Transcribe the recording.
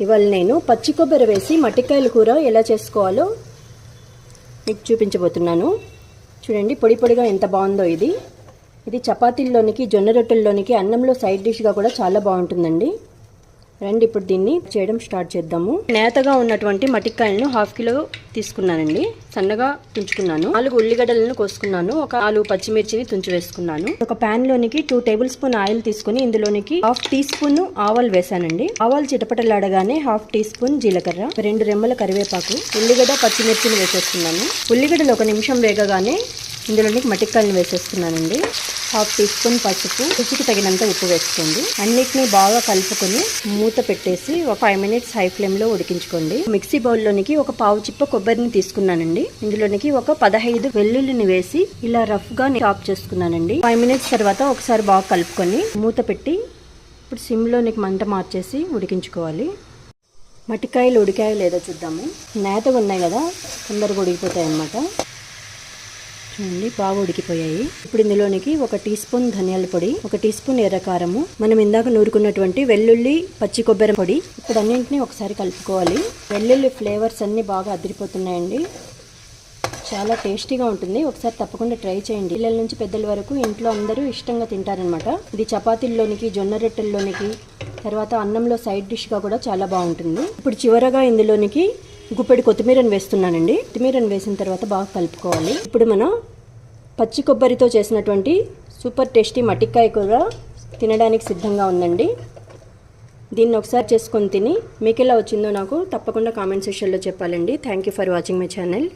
ఇవాళ నేను పచ్చి కొబ్బరి వేసి మట్టికాయల కూర ఎలా చేసుకోవాలో మీకు చూపించబోతున్నాను. చూడండి పొడి పొడిగా ఎంత బాగుందో ఇది. ఇది చపాతీల్లోనికి జొన్న రొట్టెల్లోనికి అన్నంలో సైడ్ డిష్గా కూడా చాలా బాగుంటుందండి. రండి ఇప్పుడు దీన్ని చేయడం స్టార్ట్ చేద్దాము. నేతగా ఉన్నటువంటి మటికాయలను హాఫ్ కిలో తీసుకున్నానండి. సన్నగా తుంచుకున్నాను. నాలుగు ఉల్లిగడ్డలను కోసుకున్నాను. ఒక నాలుగు పచ్చిమిర్చిని తుంచి వేసుకున్నాను. ఒక ప్యాన్ లోనికి టూ టేబుల్ స్పూన్ ఆయిల్ తీసుకుని ఇందులోనికి హాఫ్ టీ స్పూన్ ఆవాలు వేసానండి ఆవాలు చిటపటలాడగానే హాఫ్ టీ స్పూన్ జీలకర్ర రెండు రెమ్మల కరివేపాకు ఉల్లిగడ్డ పచ్చిమిర్చిని వేసేస్తున్నాను ఉల్లిగడ్డలు ఒక నిమిషం వేగగానే ఇందులోనికి మట్టికాయలను వేసేస్తున్నానండి. హాఫ్ టీ స్పూన్ పసుపు రుచికి తగినంత ఉప్పు వేసుకోండి. అన్నిటిని బాగా కలుపుకొని మూత పెట్టేసి ఒక ఫైవ్ మినిట్స్ హై ఫ్లేమ్లో ఉడికించుకోండి. మిక్సీ బౌల్లోనికి ఒక పావు చిప్ప కొబ్బరిని తీసుకున్నానండి. ఇందులోనికి ఒక పదహైదు వెల్లుల్లిని వేసి ఇలా రఫ్గా చాప్ చేసుకున్నానండి. ఫైవ్ మినిట్స్ తర్వాత ఒకసారి బాగా కలుపుకొని మూత పెట్టి ఇప్పుడు సిమ్లోనికి మంట మార్చేసి ఉడికించుకోవాలి. మట్టికాయలు ఉడికాయో లేదో చూద్దాము. నేతగా ఉన్నాయి కదా తొందరగా ఉడికిపోతాయి అన్నమాట చూడండి బాగా ఉడికిపోయాయి. ఇప్పుడు ఇందులోనికి ఒక టీ స్పూన్ ధనియాల పొడి ఒక టీ స్పూన్ ఎర్రకారము మనం ఇందాక నూరుకున్నటువంటి వెల్లుల్లి పచ్చి కొబ్బరి పొడి. ఇప్పుడు అన్నింటినీ ఒకసారి కలుపుకోవాలి. వెల్లుల్లి ఫ్లేవర్స్ అన్ని బాగా అదిరిపోతున్నాయండి. చాలా టేస్టీగా ఉంటుంది. ఒకసారి తప్పకుండా ట్రై చేయండి. పిల్లల నుంచి పెద్దల వరకు ఇంట్లో అందరూ ఇష్టంగా తింటారనమాట ఇది చపాతీల్లోనికి జొన్న రొట్టెల్లోనికి తర్వాత అన్నంలో సైడ్ డిష్గా కూడా చాలా బాగుంటుంది. ఇప్పుడు చివరగా ఇందులోనికి గుప్పెడి కొత్తిమీరను వేస్తున్నానండి. కొత్తిమీరని వేసిన తర్వాత బాగా కలుపుకోవాలి. ఇప్పుడు మనం పచ్చి కొబ్బరితో చేసినటువంటి సూపర్ టేస్టీ మట్టికాయ కూర తినడానికి సిద్ధంగా ఉందండి. దీన్ని ఒకసారి చేసుకొని తిని మీకు ఎలా వచ్చిందో నాకు తప్పకుండా కామెంట్ సెక్షన్లో చెప్పాలండి. Thank you for watching my channel